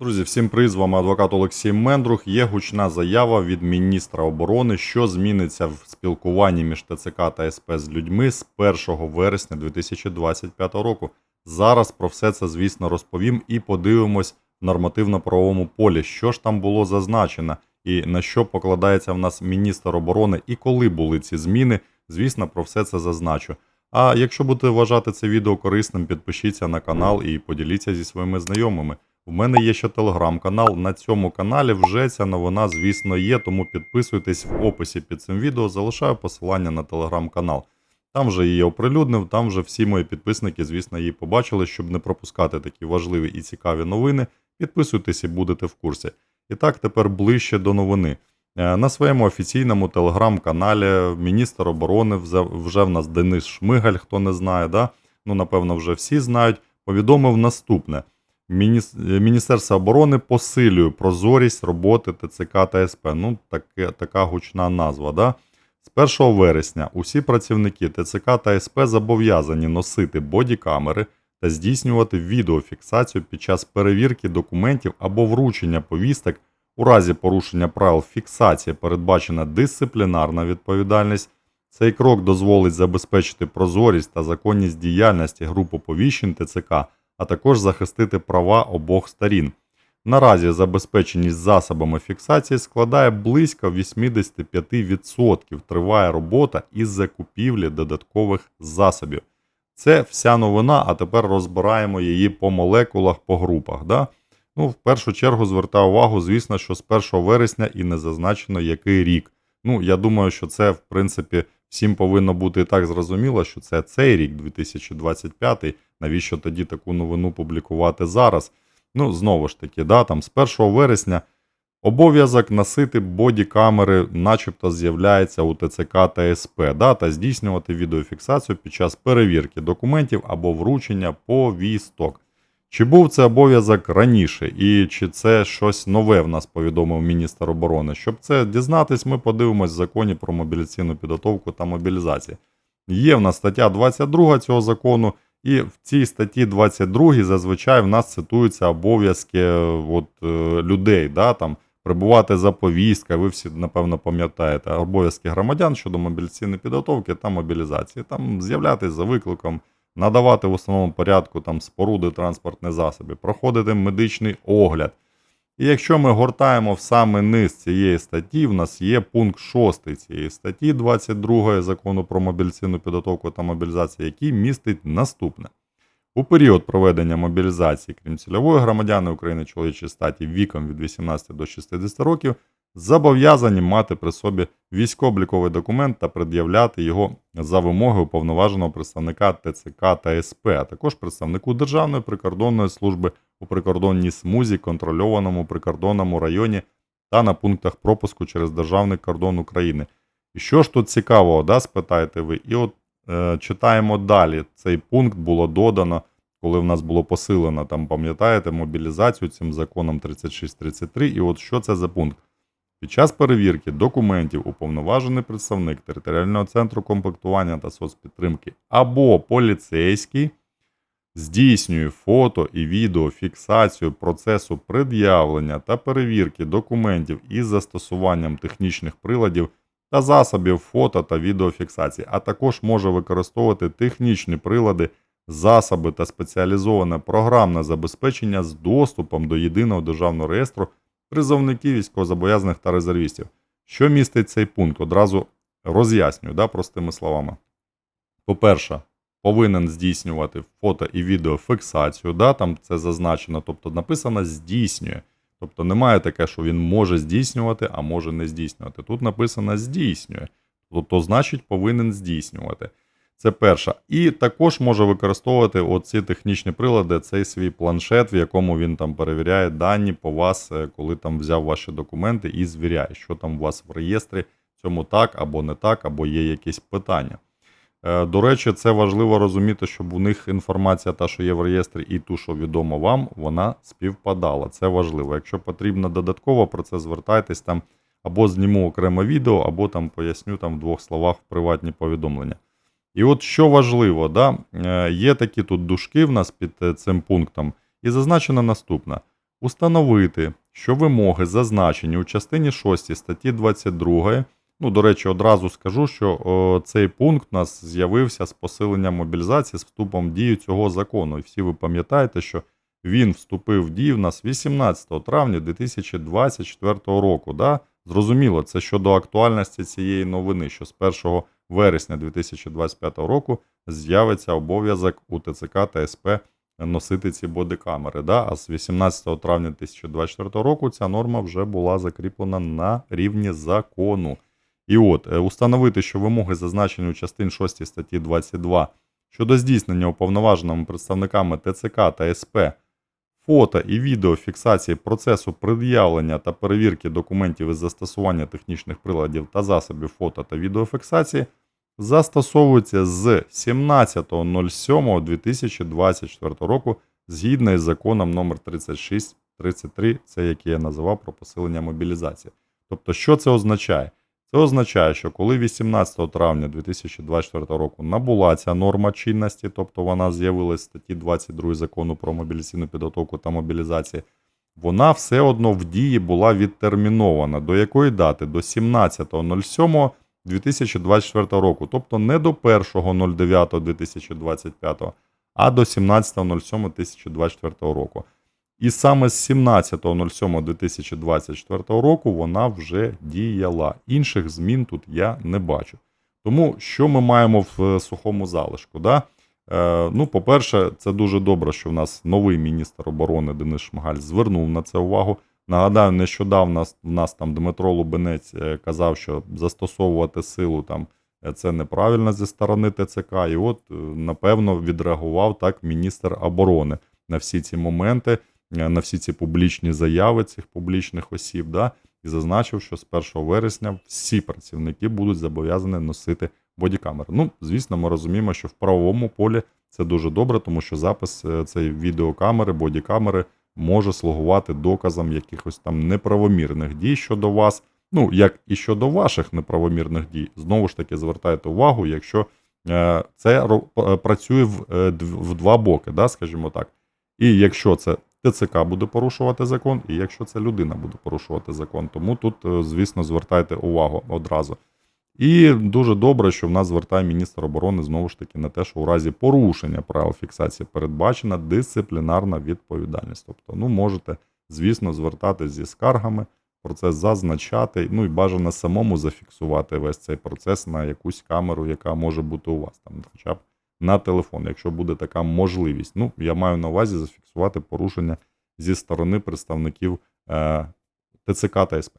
Друзі, всім привіт, з вами адвокат Олексій Мендрух. Є гучна заява від міністра оборони, що зміниться в спілкуванні між ТЦК та СП з людьми з 1 вересня 2025 року. Зараз про все це, звісно, розповім і подивимось в нормативно-правовому полі, що ж там було зазначено і на що покладається в нас міністр оборони, і коли були ці зміни. Звісно, про все це зазначу. А якщо будете вважати це відео корисним, підпишіться на канал і поділіться зі своїми знайомими. У мене є ще телеграм-канал. На цьому каналі вже ця новина, звісно, є. Тому підписуйтесь в описі під цим відео. Залишаю посилання на телеграм-канал. Там вже її оприлюднив, там вже всі мої підписники, звісно, її побачили, щоб не пропускати такі важливі і цікаві новини. Підписуйтесь і будете в курсі. І так, тепер ближче до новини. Е, На своєму офіційному телеграм-каналі міністр оборони вже, вже в нас Денис Шмигаль, хто не знає, да? ну напевно, вже всі знають, повідомив наступне. Е, Міністерство оборони посилює прозорість роботи ТЦК та СП. Ну, таке, така гучна назва. Да? З 1 вересня усі працівники ТЦК та СП зобов'язані носити бодікамери та здійснювати відеофіксацію під час перевірки документів або вручення повісток у разі порушення правил фіксації передбачена дисциплінарна відповідальність. Цей крок дозволить забезпечити прозорість та законність діяльності груп оповіщень ТЦК, а також захистити права обох сторін. Наразі забезпеченість засобами фіксації складає близько 85%. Триває робота із закупівлі додаткових засобів. Це вся новина, а тепер розбираємо її по молекулах, по групах. Да? Ну, в першу чергу звертаю увагу, звісно, що з 1 вересня і не зазначено, який рік. Ну, я думаю, що це, в принципі, всім повинно бути так зрозуміло, що це цей рік, 2025. Навіщо тоді таку новину публікувати зараз? Ну, знову ж таки, да, там з 1 вересня обов'язок носити бодікамери, начебто, з'являється у ТЦК та СП, да, та здійснювати відеофіксацію під час перевірки документів або вручення повісток. Чи був це обов'язок раніше, і чи це щось нове в нас повідомив міністр оборони? Щоб це дізнатись, ми подивимось в законі про мобіляційну підготовку та мобілізацію. Є в нас стаття 22 цього закону, і в цій статті 22 зазвичай в нас цитуються обов'язки е, от, е, людей, да, там, прибувати за повісткою, ви всі, напевно, пам'ятаєте, обов'язки громадян щодо мобіляційної підготовки та мобілізації. Там з'являтися за викликом, надавати в основному порядку там, споруди транспортних засобів, проходити медичний огляд. І якщо ми гортаємо в саме низ цієї статті, в нас є пункт 6 цієї статті 22 закону про мобіляційну підготовку та мобілізацію, який містить наступне. У період проведення мобілізації, крім цільової громадяни України чоловічої статі віком від 18 до 60 років, зобов'язані мати при собі військово-обліковий документ та пред'являти його за вимоги уповноваженого представника ТЦК та СП, а також представнику Державної прикордонної служби у прикордонній смузі, контрольованому прикордонному районі та на пунктах пропуску через державний кордон України. І що ж тут цікавого, да, спитаєте ви? І от е, читаємо далі. Цей пункт було додано, коли в нас було посилено, там, пам'ятаєте, мобілізацію цим законом 3633. І от що це за пункт? Під час перевірки документів уповноважений представник територіального центру комплектування та соцпідтримки або поліцейський здійснює фото і відеофіксацію процесу пред'явлення та перевірки документів із застосуванням технічних приладів та засобів фото та відеофіксації, а також може використовувати технічні прилади, засоби та спеціалізоване програмне забезпечення з доступом до єдиного державного реєстру призовників військовозобов'язаних та резервістів. Що містить цей пункт? Одразу роз'яснюю, да, простими словами. По-перше, повинен здійснювати фото і відеофіксацію, да, там це зазначено, тобто написано здійснює. Тобто немає таке, що він може здійснювати, а може не здійснювати. Тут написано здійснює. Тобто, значить, повинен здійснювати. Це перше. І також може використовувати оці технічні прилади, цей свій планшет, в якому він там перевіряє дані по вас, е, коли там взяв ваші документи і звіряє, що там у вас в реєстрі, цьому так або не так, або є якісь питання. Е, До речі, це важливо розуміти, щоб у них інформація, та, що є в реєстрі, і ту, що відомо вам, вона співпадала. Це важливо. Якщо потрібно додатково про це звертайтесь там або зніму окреме відео, або там поясню там в двох словах приватні повідомлення. І от що важливо, да, е, є такі тут дужки в нас під е, цим пунктом, і зазначено наступне: установити, що вимоги, зазначені у частині 6 статті 22, ну, до речі, одразу скажу, що о, цей пункт у нас з'явився з посиленням мобілізації з вступом в дію цього закону. І всі ви пам'ятаєте, що він вступив в дію в нас 18 травня 2024 року. Да? Зрозуміло, це щодо актуальності цієї новини, що з 1 вересня 2025 року з'явиться обов'язок у ТЦК та СП носити ці бодикамери. Да? А з 18 травня 2024 року ця норма вже була закріплена на рівні закону. І от, е, установити, що вимоги, зазначені у частин 6 статті 22 щодо здійснення уповноваженими представниками ТЦК та СП фото і відеофіксації процесу пред'явлення та перевірки документів із застосування технічних приладів та засобів фото та відеофіксації застосовуються з 17.07.2024 року згідно із законом номер 3633, це який я називав про посилення мобілізації. Тобто, що це означає? Це означає, що коли 18 травня 2024 року набула ця норма чинності, тобто вона з'явилась в статті 22 закону про мобілізаційну підготовку та мобілізацію, вона все одно в дії була відтермінована. До якої дати? До 17.07.2024 року. Тобто не до 1.09.2025, а до 17.07.2024 року. І саме з 17.07.2024 року вона вже діяла. Інших змін тут я не бачу. Тому що ми маємо в е, сухому залишку? Да? Е, ну, по-перше, це дуже добре, що в нас новий міністр оборони Денис Шмигаль звернув на це увагу. Нагадаю, нещодавно в нас там Дмитро Лубенець е, казав, що застосовувати силу там е, це неправильно зі сторони ТЦК. І от, напевно, відреагував так міністр оборони на всі ці моменти, на всі ці публічні заяви цих публічних осіб. Да? І зазначив, що з 1 вересня всі працівники будуть зобов'язані носити бодікамери. Ну, звісно, ми розуміємо, що в правовому полі це дуже добре, тому що запис е, цієї відеокамери, бодікамери може слугувати доказом якихось там неправомірних дій щодо вас. Ну, як і щодо ваших неправомірних дій. Знову ж таки, звертайте увагу, якщо е, це е, працює е, в два боки, да, скажімо так. І якщо це ТЦК буде порушувати закон, і якщо це людина буде порушувати закон. Тому тут, е, звісно, звертайте увагу одразу. І дуже добре, що в нас звертає міністр оборони знову ж таки на те, що у разі порушення правил фіксації передбачена дисциплінарна відповідальність. Тобто, ну можете, звісно, звертатись зі скаргами, процес зазначати, ну і бажано самому зафіксувати весь цей процес на якусь камеру, яка може бути у вас, там, хоча б на телефон, якщо буде така можливість. Ну, я маю на увазі зафіксувати порушення зі сторони представників е, ТЦК та СП.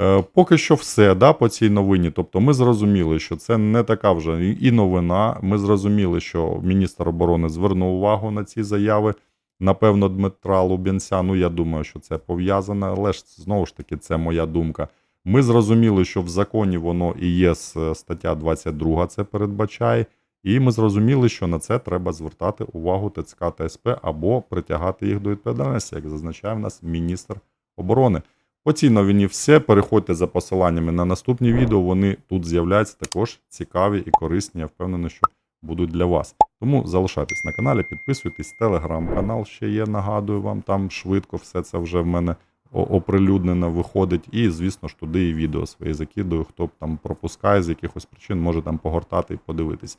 Е, Поки що все да, по цій новині. Тобто ми зрозуміли, що це не така вже і- новина. Ми зрозуміли, що міністр оборони звернув увагу на ці заяви. Напевно, Дмитра Лубінця. Ну, я думаю, що це пов'язане, але ж знову ж таки, це моя думка. Ми зрозуміли, що в законі воно і є стаття 22, це передбачає. І ми зрозуміли, що на це треба звертати увагу ТЦК та СП або притягати їх до відповідальності, як зазначає в нас міністр оборони. По цій новині все. Переходьте за посиланнями на наступні відео. Вони тут з'являються також цікаві і корисні. Я впевнений, що будуть для вас. Тому залишайтесь на каналі, підписуйтесь. Телеграм-канал ще є. Нагадую вам, там швидко все це вже в мене оприлюднено виходить. І, звісно ж, туди і відео свої закидую. Хто б там пропускає з якихось причин, може там погортати і подивитись.